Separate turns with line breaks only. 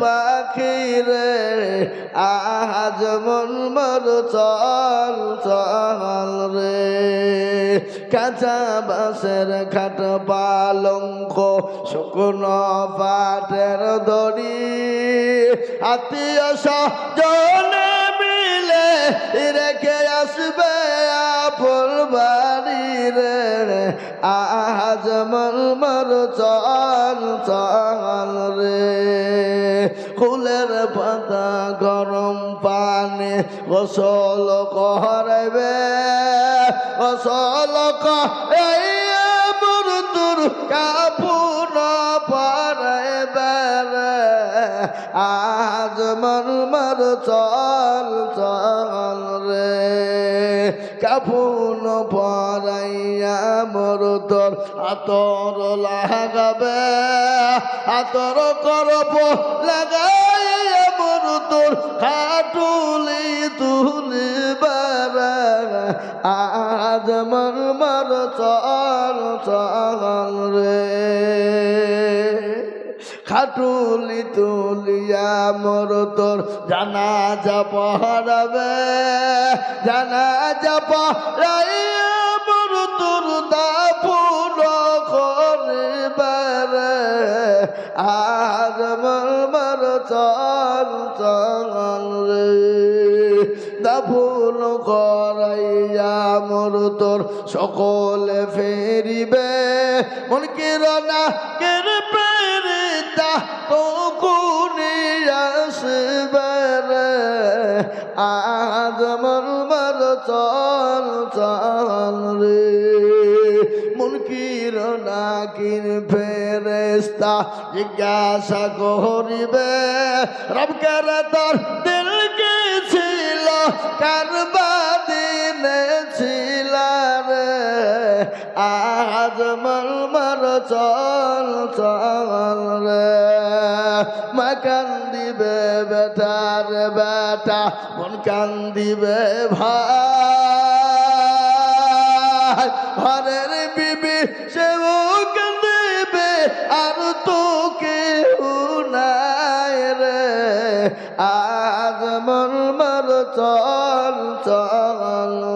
পাখি রে আজ মন মর চল চল রে। কাঁচা বাসের খাট পালঙ্ক, শুকনো পাটের দড়ি। আত্মীয় স্বজনে মিলে রেখে আসবে আপন বাড়ি রে। আজ মন মর চল চল রে। ফুলের পাতা গরম পানে, গোসল করবে গোসল মৃত্যুর কাপুর পরাইবে রে। আজ মর মর চল চল রে। কাপুন পরাইয়া মর তোর আতর লাগাবে। আতর করব লাগাইয়া মর তোর খাটুলি তুলি বারা আজ মন মর চল চল রে। খাটুলি তুলিয়া মোর তোর জানা যা পহরাবে। জানা যা পহরাইয়া মোর তোর দাপুর করিবার আর মর চল চল রে। দাফুন করাইয়া মোর তোর সকলে ফেরিবে। মন কিরণা কের আজ মন মর চল চল রে। মন নাকির ফেরেস্তা জিজ্ঞাসা করিবে রবকার তার দিল কে ছিল? কারবাদিনে আজ মল মর চল চল রে। মা কান্দিবে বেটা রে বেটা মন কান্দিবে ভাই। ঘরের বিবি সেও কান্দিবে আর তো কেউ নাই রে। আজ মন মর চল চল